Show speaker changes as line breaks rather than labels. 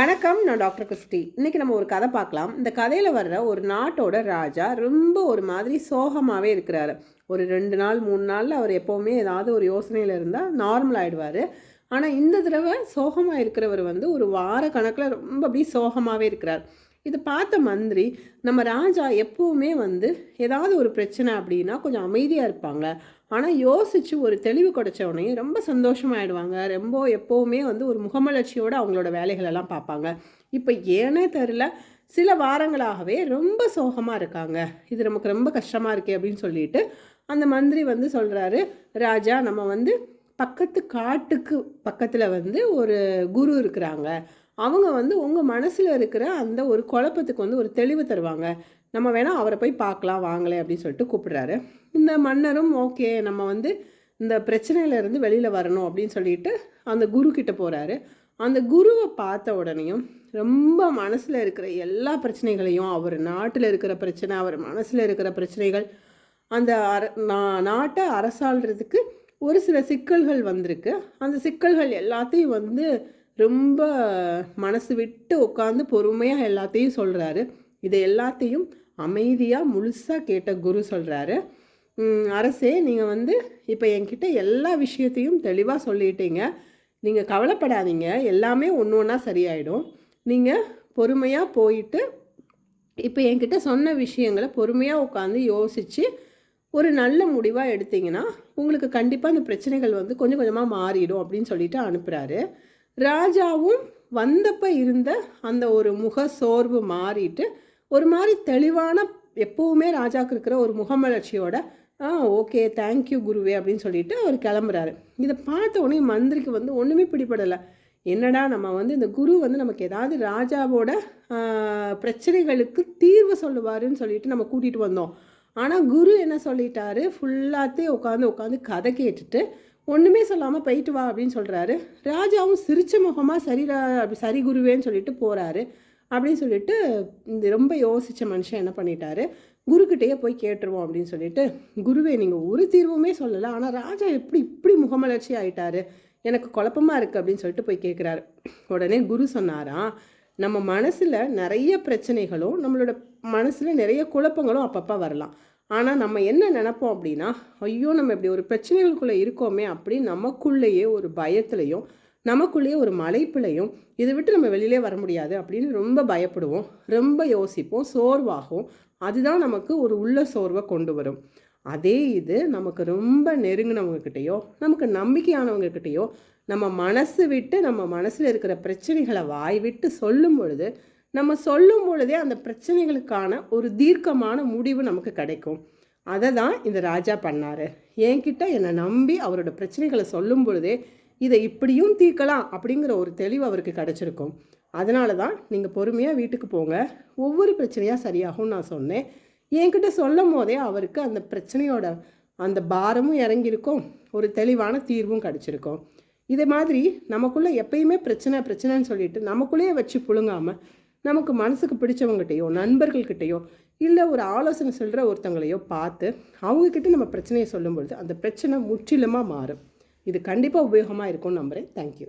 வணக்கம் நான் doctor Christie. இன்னைக்கு நம்ம ஒரு கதை பார்க்கலாம். இந்த கதையில் வர்ற ஒரு நாட்டோட ராஜா ரொம்ப ஒரு மாதிரி சோகமாகவே இருக்கிறாரு. ஒரு ரெண்டு நாள் மூணு நாளில் அவர் எப்போவுமே ஏதாவது ஒரு யோசனையில் இருந்தால் நார்மல் ஆகிடுவார் ஆனால் இந்த தடவை சோகமாக இருக்கிறவர் வந்து ஒரு வார கணக்கில் ரொம்ப அப்படியே சோகமாகவே இருக்கிறார். இது பார்த்த மந்திரி நம்ம ராஜா எப்போவுமே வந்து ஏதாவது ஒரு பிரச்சனை அப்படின்னா கொஞ்சம் அமைதியாக இருப்பாங்க. ஆனால் யோசித்து ஒரு தெளிவு கிடைச்ச ரொம்ப சந்தோஷமாயிடுவாங்க. ரொம்ப எப்போவுமே வந்து ஒரு முகமலர்ச்சியோடு அவங்களோட வேலைகளெல்லாம் பார்ப்பாங்க. இப்போ ஏனே தெரில சில வாரங்களாகவே ரொம்ப சோகமாக இருக்காங்க. இது நமக்கு ரொம்ப கஷ்டமாக இருக்கே அப்படின்னு சொல்லிட்டு அந்த மந்திரி வந்து சொல்கிறாரு ராஜா நம்ம வந்து பக்கத்து காட்டுக்கு பக்கத்தில் வந்து ஒரு குரு இருக்கிறாங்க. அவங்க வந்து உங்கள் மனசில் இருக்கிற அந்த ஒரு குழப்பத்துக்கு வந்து ஒரு தெளிவு தருவாங்க. நம்ம வேணால் அவரை போய் பார்க்கலாம் வாங்களே அப்படின்னு சொல்லிட்டு கூப்பிடுறாரு. இந்த மன்னரும் ஓகே நம்ம வந்து இந்த பிரச்சனையிலேருந்து வெளியில் வரணும் அப்படின்னு சொல்லிட்டு அந்த குரு கிட்ட போகிறாரு அந்த குருவை பார்த்த உடனேயும் ரொம்ப மனசில் இருக்கிற எல்லா பிரச்சனைகளையும் அவர் நாட்டில் இருக்கிற பிரச்சனை அவர் மனசில் இருக்கிற பிரச்சனைகள் அந்த அர நா- நாட்டை அரசாள்றதுக்கு ஒரு சில சிக்கல்கள் வந்திருக்கு. அந்த சிக்கல்கள் எல்லாத்தையும் வந்து ரொம்ப மனசு விட்டு உட்காந்து பொறுமையாக எல்லாத்தையும் சொல்கிறாரு இதை எல்லாத்தையும் அமைதியாக முழுசாக கேட்ட குரு சொல்கிறாரு அரசே நீங்கள் வந்து இப்போ என்கிட்ட எல்லா விஷயத்தையும் தெளிவாக சொல்லிட்டீங்க. நீங்கள் கவலைப்படாதீங்க. எல்லாமே ஒன்று ஒன்றா சரியாயிடும். நீங்கள் பொறுமையாக போயிட்டு இப்போ என்கிட்ட சொன்ன விஷயங்களை பொறுமையாக உட்காந்து யோசித்து ஒரு நல்ல முடிவாக எடுத்தீங்கன்னா உங்களுக்கு கண்டிப்பாக இந்த பிரச்சனைகள் வந்து கொஞ்சம் கொஞ்சமாக மாறிடும் அப்படின்னு சொல்லிட்டு அனுப்புகிறாரு ராஜாவும் வந்தப்போ இருந்த அந்த ஒரு முக சோர்வு மாறிட்டு ஒரு மாதிரி தெளிவான எப்போவுமே ராஜாவுக்கு இருக்கிற ஒரு முகமலர்ச்சியோட ஆ ஓகே தேங்க்யூ குருவே அப்படின்னு சொல்லிட்டு அவர் கிளம்புறாரு. இதை பார்த்த உடனே மந்திரிக்கு வந்து ஒன்றுமே பிடிபடலை. என்னடா நம்ம வந்து இந்த குரு வந்து நமக்கு ஏதாவது ராஜாவோட பிரச்சனைகளுக்கு தீர்வு சொல்லுவாருன்னு சொல்லிட்டு நம்ம கூட்டிகிட்டு வந்தோம். ஆனால் குரு என்ன சொல்லிட்டாரு? ஃபுல்லாத்தையும் உட்காந்து உட்காந்து கதை கேட்டுட்டு ஒன்றுமே சொல்லாமல் போயிட்டு வா அப்படின்னு சொல்கிறாரு ராஜாவும் சிரிச்ச முகமாக சரி அப்படி சரி குருவேன்னு சொல்லிட்டு போகிறாரு அப்படின்னு சொல்லிட்டு இந்த ரொம்ப யோசித்த மனுஷன் என்ன பண்ணிட்டாரு? குருக்கிட்டேயே போய் கேட்டுருவோம் அப்படின்னு சொல்லிட்டு குருவே நீங்கள் ஒரு தீர்வுமே சொல்லலை ஆனால் ராஜா எப்படி இப்படி முகமலர்ச்சி ஆயிட்டாரு? எனக்கு குழப்பமாக இருக்குது அப்படின்னு சொல்லிட்டு போய் கேட்குறாரு உடனே குரு சொன்னாராம் நம்ம மனசில் நிறைய பிரச்சனைகளும் நம்மளோட மனசில் நிறைய குழப்பங்களும் அப்பப்போ வரலாம். ஆனால் நம்ம என்ன நினப்போம் அப்படின்னா ஐயோ நம்ம இப்படி ஒரு பிரச்சனைகளுக்குள்ளே இருக்கோமே அப்படின்னு நமக்குள்ளேயே ஒரு பயத்துலையும் நமக்குள்ளேயே ஒரு மலைப்பிலையும் இதை விட்டு நம்ம வெளியிலே வர முடியாது அப்படின்னு ரொம்ப பயப்படுவோம் ரொம்ப யோசிப்போம் சோர்வாகும். அதுதான் நமக்கு ஒரு உள்ள சோர்வை கொண்டு வரும். அதே இது நமக்கு ரொம்ப நெருங்கினவங்கக்கிட்டேயோ நமக்கு நம்பிக்கையானவங்கக்கிட்டேயோ நம்ம மனசு விட்டு நம்ம மனசில் இருக்கிற பிரச்சனைகளை வாய் விட்டு சொல்லும் பொழுது நம்ம சொல்லும் பொழுதே அந்த பிரச்சனைகளுக்கான ஒரு தீர்க்கமான முடிவு நமக்கு கிடைக்கும். அதை தான் இந்த ராஜா பண்ணார். என்கிட்ட என்னை நம்பி அவரோட பிரச்சனைகளை சொல்லும் பொழுதே இதை இப்படியும் தீர்க்கலாம் அப்படிங்கிற ஒரு தெளிவு அவருக்கு கிடச்சிருக்கும். அதனால தான் நீங்கள் பொறுமையாக வீட்டுக்கு போங்க. ஒவ்வொரு பிரச்சனையாக சரியாகும்னு நான் சொன்னேன். என்கிட்ட சொல்லும் போதே அவருக்கு அந்த பிரச்சனையோட அந்த பாரமும் இறங்கியிருக்கும். ஒரு தெளிவான தீர்வும் கிடச்சிருக்கும். இதே மாதிரி நமக்குள்ளே எப்பயுமே பிரச்சனை பிரச்சனைன்னு சொல்லிட்டு நமக்குள்ளேயே வச்சு புழுங்காமல் நமக்கு மனசுக்கு பிடிச்சவங்ககிட்டயோ நண்பர்கள்கிட்டயோ இல்லை ஒரு ஆலோசனை சொல்கிற ஒருத்தங்களையோ பார்த்து அவங்கக்கிட்ட நம்ம பிரச்சனையை சொல்லும்பொழுது அந்த பிரச்சனை முற்றிலுமாக மாறும். இது கண்டிப்பாக உபயோகமாக இருக்கும்னு நம்புகிறேன் தேங்க்யூ